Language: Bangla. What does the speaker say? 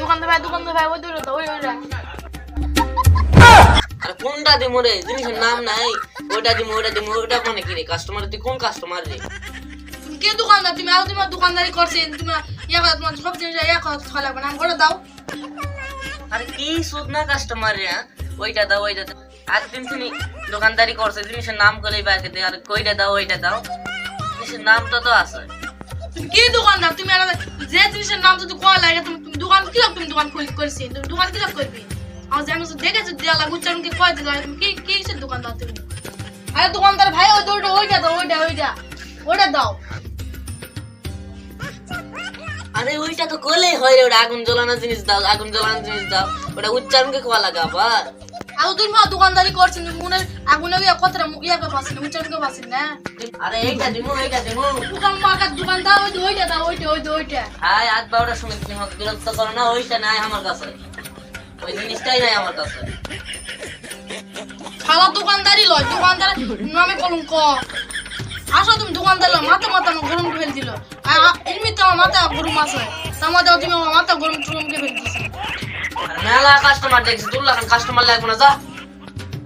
দোকানদার ভাই দোকানদার ভাই ওই দূরে ওই ওই আর কোনটা দিমু রে? জিনিসের নাম নাই। ওইটা দিমু ওইটা দিমু ওইটা মানে কি রে? কাস্টমার তুই কোন কাস্টমার রে? কে দোকানদার? তুমি আরও তোমার দোকানদারি করছে তুমি ইয়া করে তোমার সব জিনিস ইয়া করে খাওয়া লাগবে না। করে দাও। আরে কি সুদ না কাস্টমার রে হ্যাঁ? ওইটা দাও ওইটা দাও। আর দিন তুমি দোকানদারি করছে জিনিসের নাম করলেই বাইকে দে। আর কইটা দাও ওইটা দাও। জিনিসের নামটা তো আছে। তুমি কি দোকানদার? তুমি আর দোকান খুলি করছি দোকান কি করবি কয় দিল? কি কি দোকানদার তুমি? আরে দোকানদার ভাই, ওই দৌড়টা ওইটা দাও, ওইটা ওইটা। ওইটা দাও। আরে ওইটা তো হয় রে, ওটা আগুন জ্বলানো জিনিস দাও, আগুন জ্বলানো জিনিস দাও। ওটা উচ্চারণকে কোয়া লাগা আবার? মা দোকানদারি করছেন মনে আগুনে কথাটা ইয়া করে পাচ্ছেন উচ্চারণ করে পাচ্ছেন না আরে এইটা দিমু এইটা দিমু দোকান মার্কার দোকানদার ওইটা ওইটা দাও ওইটা ওইটা ওইটা হাই আজ বারোটার সময় তুমি আমাকে বিরক্ত করো না ওইটা নাই আমার কাছে ওই জিনিসটাই নাই আমার কাছে। খালা দোকানদারি লয় দোকানদার নামে কলঙ্ক আসো তুমি দোকানদার মাথা মাথা গরম ফেল দিল এমনিতে আমার মাথা গরম আছে তার তুমি আমার মাথা গরম টরম কে ফেল আর মেলা কাস্টমার দেখছি তুললা কাস্টমার লাগবে না যা।